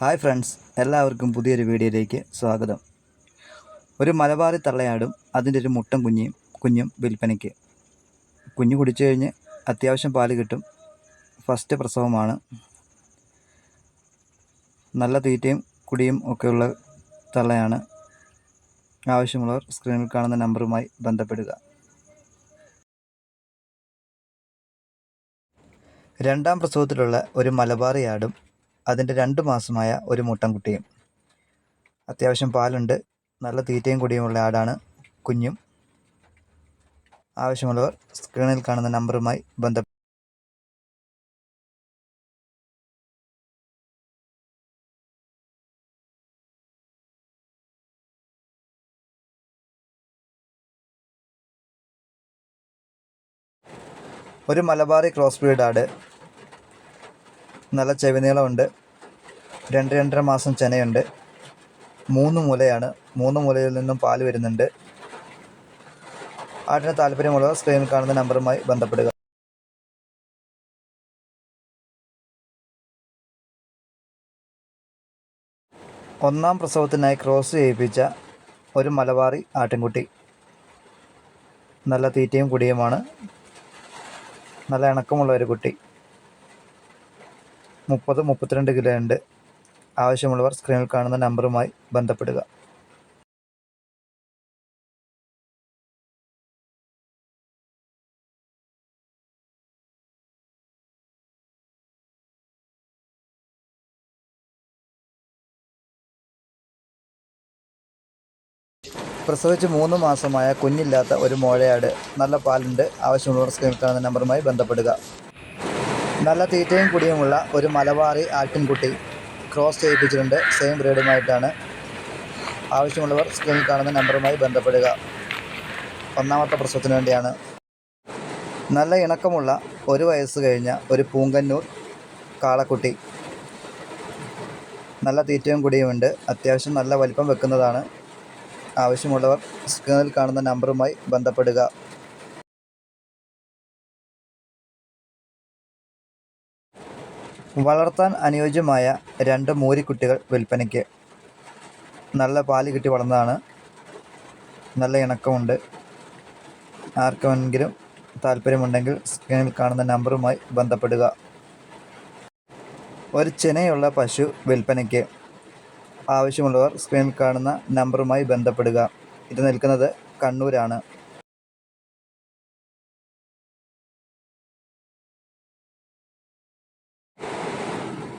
Hi friends എല്ലാവർക്കും പുതിയൊരു വീഡിയോയിലേക്ക് സ്വാഗതം. ഒരു മലബാറി തള്ളയാടും അതിന്റെ ഒരു മുട്ടൻ കുഞ്ഞിയും കുഞ്ഞും വിൽപ്പനയ്ക്ക്. കുഞ്ഞു കുടിച്ചു കഴിഞ്ഞ് അത്യാവശ്യം പാൽ കിട്ടും. ഫസ്റ്റ് പ്രസവമാണ്. നല്ല തീറ്റയും കുടിയും ഒക്കെയുള്ള തള്ളയാണ്. ആവശ്യമുള്ളവർ സ്ക്രീനിൽ കാണുന്ന നമ്പറുമായി ബന്ധപ്പെടുക. രണ്ടാം പ്രസവത്തിലുള്ള ഒരു മലബാറി ആടും അതിന്റെ രണ്ട് മാസമായ ഒരു മുട്ടൻകുട്ടിയും. അത്യാവശ്യം പാലുണ്ട്. നല്ല തീറ്റയും കുടിയുമുള്ള ആടാണ് കുഞ്ഞും. ആവശ്യമുള്ളവർ സ്ക്രീനിൽ കാണുന്ന നമ്പറുമായി ബന്ധപ്പെട്ട ഒരു മലബാറി ക്രോസ് ബ്രീഡ് ആട്. നല്ല ചെവിനീളമുണ്ട്. രണ്ട് രണ്ടര മാസം ചെനയുണ്ട്. മൂന്ന് മുലയാണ്. മൂന്ന് മുലയിൽ നിന്നും പാൽ വരുന്നുണ്ട്. ആട്ടിന് താല്പര്യമുള്ളവർ സ്ക്രീനിൽ കാണുന്ന നമ്പറുമായി ബന്ധപ്പെടുക. ഒന്നാം പ്രസവത്തിനായി ക്രോസ് ചെയ്യിപ്പിച്ച ഒരു മലബാറി ആട്ടിൻകുട്ടി. നല്ല തീറ്റയും കുടിയുമാണ്. നല്ല ഇണക്കമുള്ള ഒരു കുട്ടി. മുപ്പത് മുപ്പത്തിരണ്ട് കിലോ ഉണ്ട്. ആവശ്യമുള്ളവർ സ്ക്രീനിൽ കാണുന്ന നമ്പറുമായി ബന്ധപ്പെടുക. പ്രസവിച്ച് മൂന്ന് മാസമായ കുഞ്ഞില്ലാത്ത ഒരു മോഴയാട് നല്ല പാലുണ്ട്. ആവശ്യമുള്ളവർ സ്ക്രീനിൽ കാണുന്ന നമ്പറുമായി ബന്ധപ്പെടുക. നല്ല തീറ്റയും കുടിയുമുള്ള ഒരു മലബാറി ആട്ടിൻകുട്ടി ക്രോസ് ചെയ്യിപ്പിച്ചിട്ടുണ്ട്. സെയിം ബ്രീഡുമായിട്ടാണ് ആവശ്യമുള്ളവർ സ്ക്രീനിൽ കാണുന്ന നമ്പറുമായി ബന്ധപ്പെടുക. ഒന്നാമത്തെ പ്രസവത്തിന് വേണ്ടിയാണ്. നല്ല ഇണക്കമുള്ള ഒരു വയസ്സ് കഴിഞ്ഞ ഒരു പൂങ്കന്നൂർ കാളക്കുട്ടി. നല്ല തീറ്റയും കുടിയുമുണ്ട് അത്യാവശ്യം നല്ല വലിപ്പം വെക്കുന്നതാണ്. ആവശ്യമുള്ളവർ സ്ക്രീനിൽ കാണുന്ന നമ്പറുമായി ബന്ധപ്പെടുക. വളർത്താൻ അനുയോജ്യമായ രണ്ട് മൂരിക്കുട്ടികൾ വിൽപ്പനയ്ക്ക്. നല്ല പാൽ കിട്ടി വളർന്നതാണ്. നല്ല ഇണക്കമുണ്ട്. ആർക്കെങ്കിലും താല്പര്യമുണ്ടെങ്കിൽ സ്ക്രീനിൽ കാണുന്ന നമ്പറുമായി ബന്ധപ്പെടുക. ഒരു ചെനയുള്ള പശു വിൽപ്പനയ്ക്ക് ആവശ്യമുള്ളവർ സ്ക്രീനിൽ കാണുന്ന നമ്പറുമായി ബന്ധപ്പെടുക. ഇത് നിൽക്കുന്നത് കണ്ണൂരാണ്.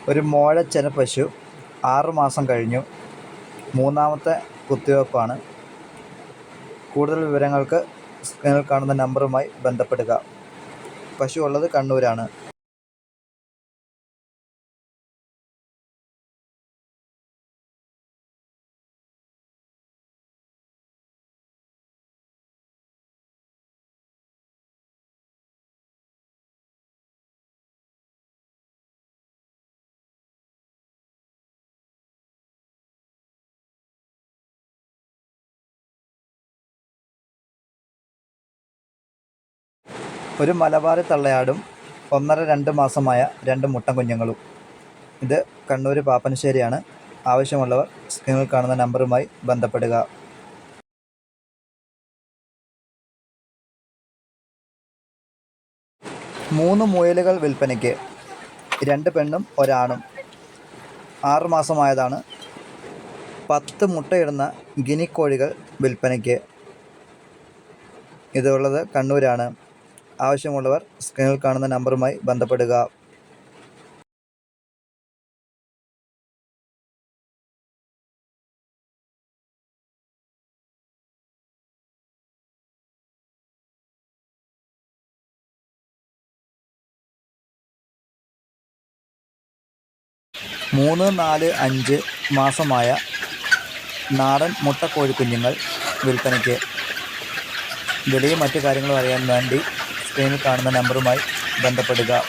ഒരു മോഴച്ചന പശു ആറുമാസം കഴിഞ്ഞു. മൂന്നാമത്തെ കുത്തിവയ്പ്പാണ്. കൂടുതൽ വിവരങ്ങൾക്ക് സ്ക്രീനിൽ കാണുന്ന നമ്പറുമായി ബന്ധപ്പെടുക. പശു ഉള്ളത് കണ്ണൂരാണ്. ഒരു മലബാറി തള്ളയാടും ഒന്നര രണ്ട് മാസമായ രണ്ട് മുട്ടൻ കുഞ്ഞുങ്ങളും. ഇത് കണ്ണൂർ പാപ്പനശ്ശേരിയാണ്. ആവശ്യമുള്ളവർ സ്ക്രീനിൽ കാണുന്ന നമ്പറുമായി ബന്ധപ്പെടുക. മൂന്ന് മുയലുകൾ വിൽപ്പനയ്ക്ക് രണ്ട് പെണ്ണും ഒരാണും. ആറ് മാസമായതാണ് പത്ത് മുട്ടയിടുന്ന ഗിനിക്കോഴികൾ വിൽപ്പനയ്ക്ക്. ഇതുള്ളത് കണ്ണൂരാണ്. ആവശ്യമുള്ളവർ സ്ക്രീനിൽ കാണുന്ന നമ്പറുമായി ബന്ധപ്പെടുക. മൂന്ന് നാല് അഞ്ച് മാസമായ നാടൻ മുട്ടക്കോഴിക്കുഞ്ഞുങ്ങൾ വിൽപ്പനയ്ക്ക്. വിലയും മറ്റു കാര്യങ്ങളും അറിയാൻ വേണ്ടി സ്ക്രീനിൽ കാണുന്ന നമ്പറുമായി ബന്ധപ്പെടുക.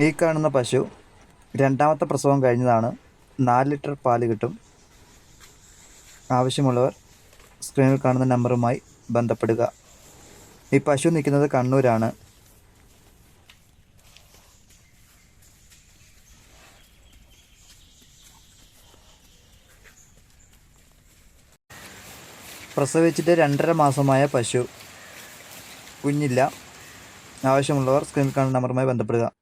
ഈ കാണുന്ന പശു രണ്ടാമത്തെ പ്രസവം കഴിഞ്ഞതാണ്. നാല് ലിറ്റർ പാൽ കിട്ടും. ആവശ്യമുള്ളവർ സ്ക്രീനിൽ കാണുന്ന നമ്പറുമായി ബന്ധപ്പെടുക. ഈ പശു നിൽക്കുന്നത് കണ്ണൂരാണ്. പ്രസവിച്ചിട്ട് രണ്ടര മാസമായ പശു കുഞ്ഞില്ല. ആവശ്യമുള്ളവർ സ്ക്രീനിൽ കാണുന്ന നമ്പറുമായി ബന്ധപ്പെടുക.